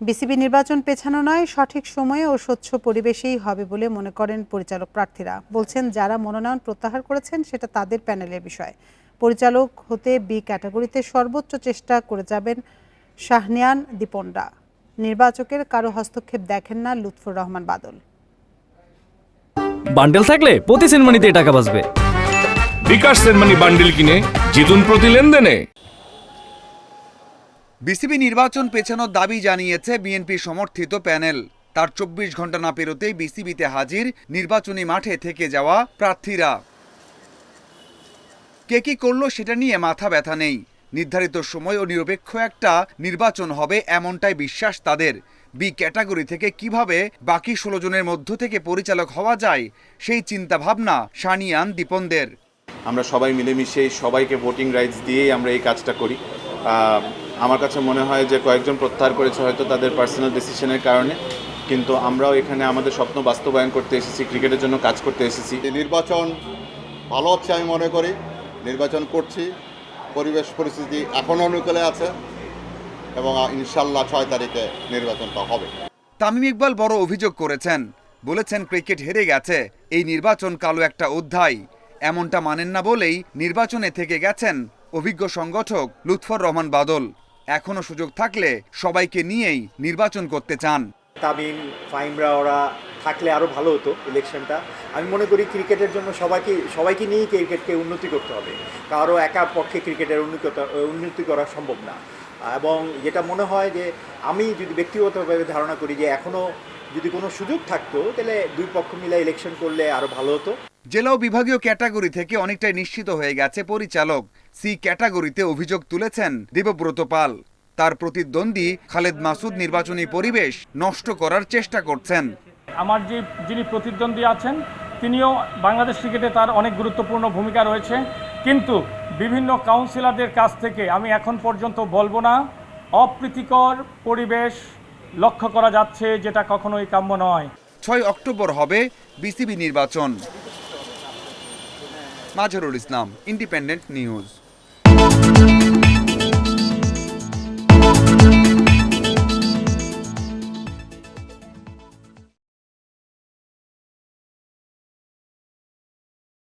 BCB নির্বাচন পেছানো নয় সঠিক সময়ে ও স্বচ্ছ পরিবেশেই হবে বলে মনে করেন পরিচালক প্রার্থীরা। বলছেন যারা মনোনয়ন প্রত্যাহার করেছেন সেটা তাদের প্যানেলের বিষয়। পরিচালক হতে বি ক্যাটাগরিতে সর্বোচ্চ চেষ্টা করে যাবেন শাহনিয়ান দীপনরা নির্বাচকের কারও হস্তক্ষেপ দেখেন না লুৎফুর রহমান বাদল। বান্ডেল থাকলে প্রতি সেনমানিতে টাকা বাঁচবে। বিকাশ সেনমানি বান্ডিল কিনে জিতুন প্রতি লেনদেনে। বিসিবি নির্বাচন পেছানোর দাবি জানিয়েছে বিএনপি সমর্থিত প্যানেল। তার চব্বিশ ঘণ্টা না পেরোতেই বিসিবিতে হাজির নির্বাচনী মাঠে থেকে যাওয়া প্রার্থীরা। কে কি করল সেটা নিয়ে মাথা ব্যথা নেই। নির্ধারিত সময় ও নিরপেক্ষ একটা নির্বাচন হবে এমনটাই বিশ্বাস তাদের। বি ক্যাটাগরি থেকে কীভাবে বাকি ষোলো জনের মধ্য থেকে পরিচালক হওয়া যায় সেই চিন্তা ভাবনা সানিয়ান দীপনদের। আমরা সবাই মিলেমিশে সবাইকে ভোটিং রাইটস দিয়েই আমরা এই কাজটা করি। আমার কাছে মনে হয় যে কয়েকজন প্রত্যাহার করেছে হয়তো তাদের পার্সোনাল ডিসিশনের কারণে। কিন্তু আমরাও এখানে আমাদের স্বপ্ন বাস্তবায়ন করতে এসেছি ক্রিকেটের জন্য কাজ করতে এসেছি। এই নির্বাচন ভালো হচ্ছে আমি মনে করি। নির্বাচন করছি পরিবেশ পরিস্থিতি এখনও অনুকূলে আছে এবং ইনশাল্লাহ ছয় তারিখে নির্বাচনটা হবে। তামিম ইকবাল বড় অভিযোগ করেছেন বলেছেন ক্রিকেট হেরে গেছে এই নির্বাচন কালো একটা অধ্যায়। এমনটা মানেন না বলেই নির্বাচনে থেকে গেছেন অভিজ্ঞ সংগঠক লুৎফর রহমান বাদল। এখনও সুযোগ থাকলে সবাইকে নিয়েই নির্বাচন করতে চান। তামিম, ফাইমরা, ওরা থাকলে আরও ভালো হতো ইলেকশনটা আমি মনে করি ক্রিকেটের জন্য সবাইকে সবাইকে নিয়েই ক্রিকেটকে উন্নতি করতে হবে। কারও একা পক্ষে ক্রিকেটের উন্নতি উন্নতি করা সম্ভব না। এবং যেটা মনে হয় যে, আমি যদি ব্যক্তিগতভাবে ধারণা করি যে এখনও যদি কোনো সুযোগ থাকতো, তাহলে দুই পক্ষ মিলে ইলেকশন করলে আরও ভালো হতো। জেলা ও বিভাগীয় ক্যাটাগরি থেকে অনেকটাই নিশ্চিত হয়ে গেছে পরিচালক। সি ক্যাটাগরিতে অভিযোগ তুলেছেন দেবব্রত পাল। তার প্রতিদ্বন্দ্বী খালেদ মাসুদ নির্বাচনী পরিবেশ নষ্ট করার চেষ্টা করছেন। আমার যে যিনি প্রতিদ্বন্দ্বী আছেন তিনিও বাংলাদেশ ক্রিকেটে তার অনেক গুরুত্বপূর্ণ ভূমিকা রয়েছে। কিন্তু বিভিন্ন কাউন্সিলরদের কাছ থেকে আমি এখন পর্যন্ত বলব না অপ্রীতিকর পরিবেশ লক্ষ্য করা যাচ্ছে যেটা কখনোই কাম্য নয়। ছয় অক্টোবর হবে বিসিবি নির্বাচন। Mazharul Islam independent news